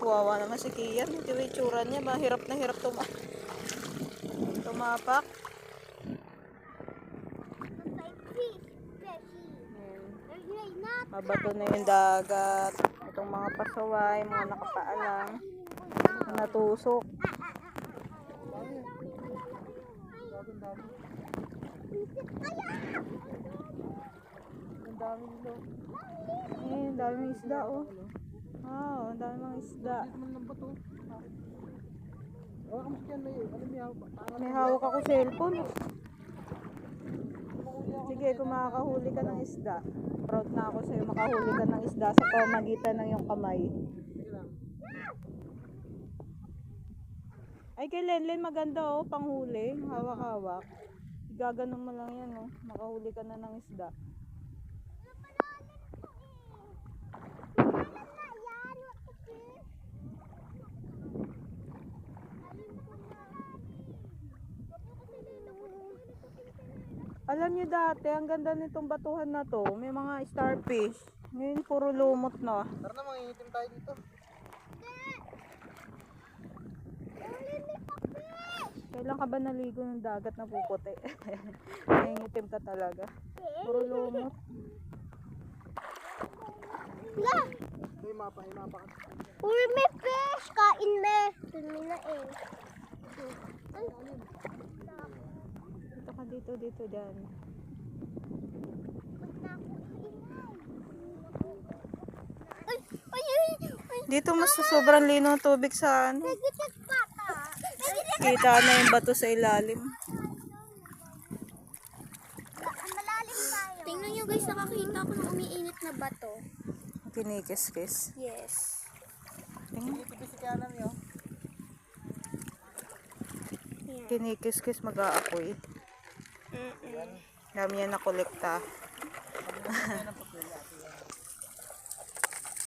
Kawawa naman si Kian. Ito yung itsura niya. Mahirap na hirap tuma tumapak. Mabato na yung dagat. Itong mga pasaway, mga nakapaalang. Natusok. Ang dami nila. Eh, ang daming isda oh. Wow, ang daming mga isda. Oh, kamusta yan? May, ano may hawak? May hawak ako cellphone. Sige, kung makakahuli ka ng isda. Proud na ako sa'yo makahuli ka ng isda sa pamagitan ng iyong kamay. Ay, kay Lenlen maganda oh, panghuli. Hawak-hawak. Gaganon mo lang yan oh. Makahuli ka na ng isda. Alam niyo dati, ang ganda nitong batuhan na to. May mga starfish. Ngayon, puro lumot na. Tara na, mangingitim tayo dito. Kailan ka ba naligo ng dagat na puputi? Nangingitim ka talaga. Puro lumot. Ito yung mapa, yung mapa. Uy, may fish! Kain me! Tumi na eh. Ka dito, dito, dyan. Dito mas sobrang lino tubig sa ano. Kita na yung bato sa ilalim. Malalim tayo. Tingnan nyo guys, nakakita ko ng umiinit na bato. Kinikis-kis. Yes. Kinikis-kis mag-aapoy. Dami yan nakolekta.